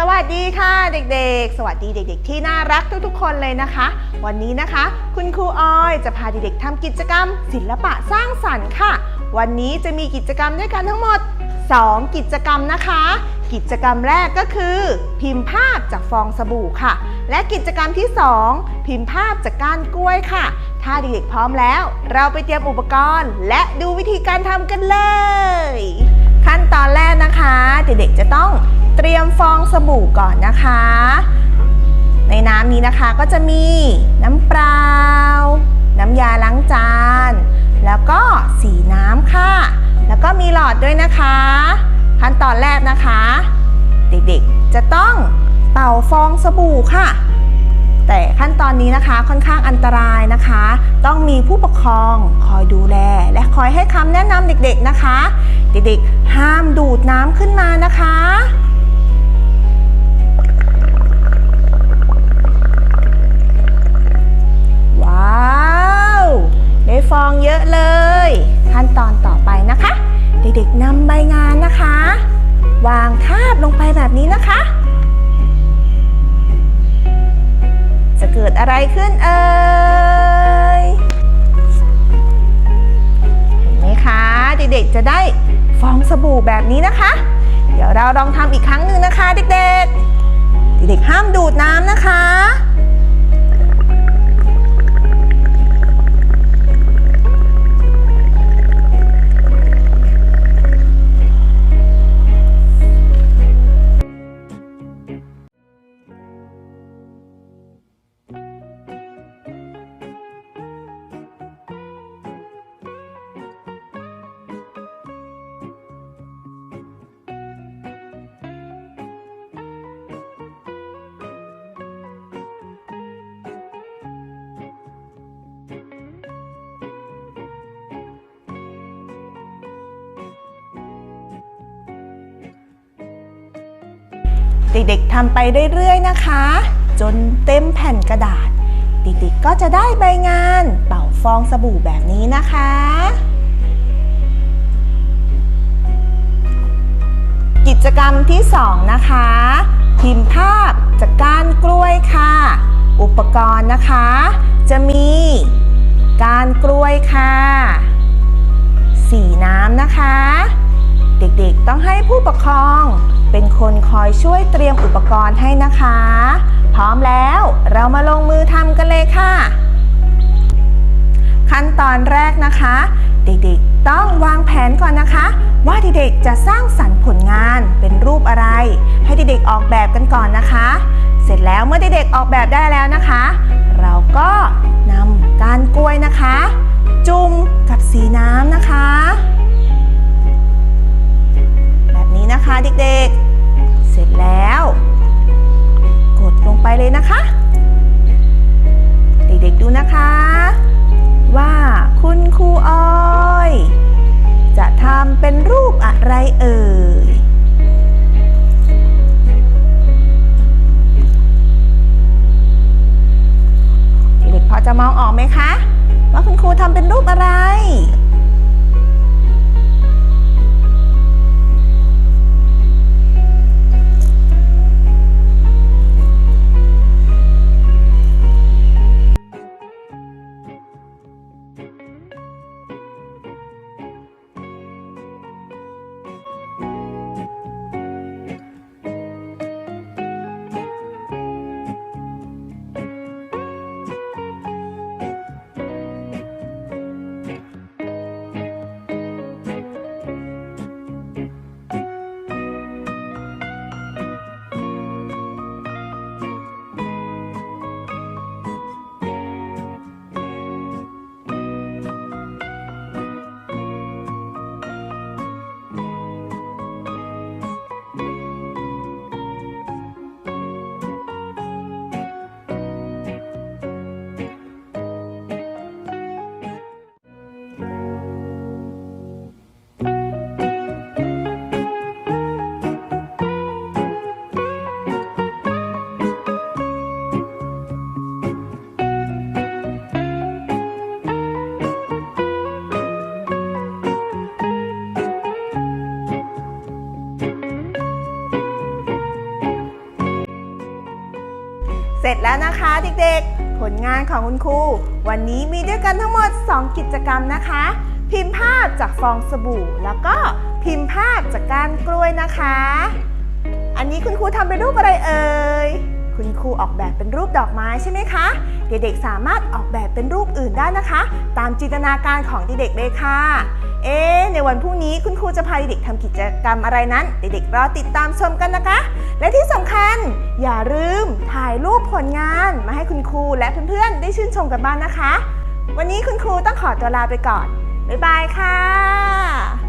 สวัสดีค่ะเด็กๆ สวัสดีเด็ก ๆ ที่น่ารักทุกๆ คนเลยนะคะ วันนี้นะคะ คุณครูออยจะพาเด็กๆทำกิจกรรม ศิลปะสร้างสรรค์ค่ะ วันนี้จะมีกิจกรรมด้วยกันทั้งหมด 2 กิจกรรมนะคะ กิจกรรมแรกก็คือ พิมพ์ภาพจากฟองสบู่ค่ะ และกิจกรรมที่ 2 พิมพ์ภาพจากก้านกล้วยค่ะ ถ้าเด็กๆพร้อมแล้ว เราไปเตรียมอุปกรณ์ และดูวิธีการทำกันเลย ขั้นตอนแรกนะคะ เด็กๆจะต้อง เตรียมฟองสบู่ก่อนนะคะ ในน้ำนี้นะคะก็จะมีน้ำเปล่า น้ำยาล้างจาน แล้วก็สีน้ำค่ะ แล้วก็มีหลอดด้วยนะคะ ขั้นตอนแรกนะคะ เด็กๆจะต้องเป่าฟองสบู่ค่ะแต่ขั้นตอนนี้นะคะค่อนข้างอันตรายนะคะ ต้องมีผู้ปกครองคอยดูแล และคอยให้คำแนะนำเด็กๆนะคะ เด็กๆ ห้ามดูดน้ำขึ้นมานะคะ อะไรขึ้นเอ่ยเห็นไหมคะ เด็กๆจะได้ฟองสบู่แบบนี้นะคะ เดี๋ยวเราลองทำอีกครั้งหนึ่งนะคะ เด็กๆ เด็กๆห้ามดูดน้ำนะคะ เด็กๆทำไปเรื่อยๆนะคะ จนเต็มแผ่นกระดาษ เด็กๆก็จะได้ใบงานเป่าฟองสบู่แบบนี้นะคะกิจกรรมที่ 2 นะคะพิมพ์ภาพจากก้านกล้วยค่ะ อุปกรณ์นะคะ จะมีก้านกล้วยค่ะ สีน้ำนะคะ เด็กๆต้องให้ผู้ปกครอง เป็นคนคอยช่วยเตรียมอุปกรณ์ให้นะคะ พร้อมแล้วเรามาลงมือทำกันเลยค่ะ ขั้นตอนแรกนะคะ เด็กๆต้องวางแผนก่อนนะคะ ว่าเด็กๆจะสร้างสรรค์ผลงานเป็นรูปอะไร ให้เด็กๆออกแบบกันก่อนนะคะ เสร็จแล้วเมื่อเด็กๆออกแบบได้แล้วนะคะ เราก็นำกานกล้วยนะคะ จุ่มกับสีน้ำนะคะ จะมองออกไหมคะ ว่าคุณครูทำเป็นรูปอะไร ร็จแล้วนะคะเด็กๆ ผลงานของคุณครู วันนี้มีด้วยกันทั้งหมด 2 กิจกรรมนะคะ พิมพ์ภาพจากฟองสบู่ แล้วก็พิมพ์ภาพจากก้านกล้วยนะคะ อันนี้คุณครูทำเป็นรูปอะไรเอ่ย คุณครูออกแบบเป็นรูปดอกไม้ใช่ไหมคะ เด็กๆสามารถออกแบบเป็นรูปอื่นได้นะคะ ตามจินตนาการของเด็กๆเลยค่ะ เอ๊ในวันพรุ่งนี้คุณครูจะพาเด็กทำกิจกรรมอะไรนั้น เด็กๆรอติดตามชมกันนะคะ และที่สำคัญอย่าลืมถ่ายรูปผลงานมาให้คุณครูและเพื่อนๆ ได้ชื่นชมกันบ้างนะคะ วันนี้คุณครูต้องขอตัวลาไปก่อนบ๊ายบายค่ะ